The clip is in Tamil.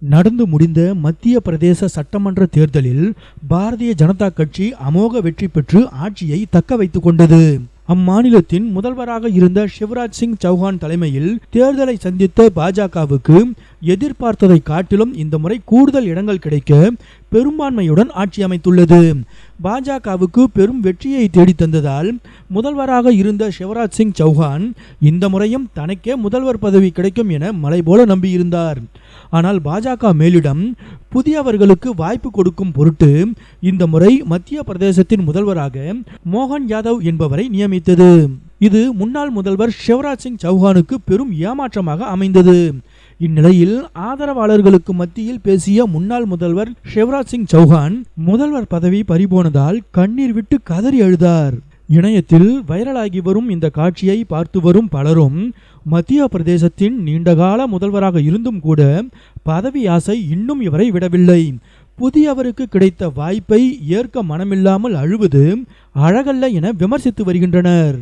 நடந்து முடிந்த மத்திய பிரதேச சட்டமன்ற தேர்தலில் பாரதிய ஜனதா கட்சி அமோக வெற்றி பெற்று ஆட்சியை தக்க வைத்துக் கொண்டது. அம்மாநிலத்தின் முதல்வராக இருந்த சிவராஜ் சிங் சௌஹான் தலைமையில் தேர்தலை சந்தித்த பாஜகவுக்கு எதிர்பார்த்ததை காட்டிலும் இந்த முறை கூடுதல் இடங்கள் கிடைக்க பெரும்பான்மையுடன் ஆட்சி அமைத்துள்ளது. பாஜகவுக்கு பெரும் வெற்றியை தேடித் தந்ததால் முதல்வராக இருந்த சிவராஜ் சிங் சௌஹான் இந்த முறையும் தனக்கே முதல்வர் பதவி கிடைக்கும் என மலை போல நம்பியிருந்தார். ஆனால் பாஜக மேலிடம் புதியவர்களுக்கு வாய்ப்பு கொடுக்கும் பொருட்டு இந்த முறை மத்திய பிரதேசத்தின் முதல்வராக மோகன் யாதவ் என்பவரை நியமித்தது. இது முன்னாள் முதல்வர் சிவராஜ் சிங் சௌஹானுக்கு பெரும் ஏமாற்றமாக அமைந்தது. இந்நிலையில் ஆதரவாளர்களுக்கு மத்தியில் பேசிய முன்னாள் முதல்வர் சிவராஜ் சிங் சௌஹான் முதல்வர் பதவி பறிபோனதால் கண்ணீர் விட்டு கதறி அழுதார். இணையத்தில் வைரலாகி வரும் இந்த காட்சியை பார்த்து வரும் பலரும் மத்திய பிரதேசத்தின் நீண்டகால முதல்வராக இருந்தும் கூட பதவி ஆசை இன்னும் இவரை விடவில்லை. புதியவருக்கு கிடைத்த வாய்ப்பை ஏற்க மனமில்லாமல் அழுவது அழகல்ல என விமர்சித்து வருகின்றனர்.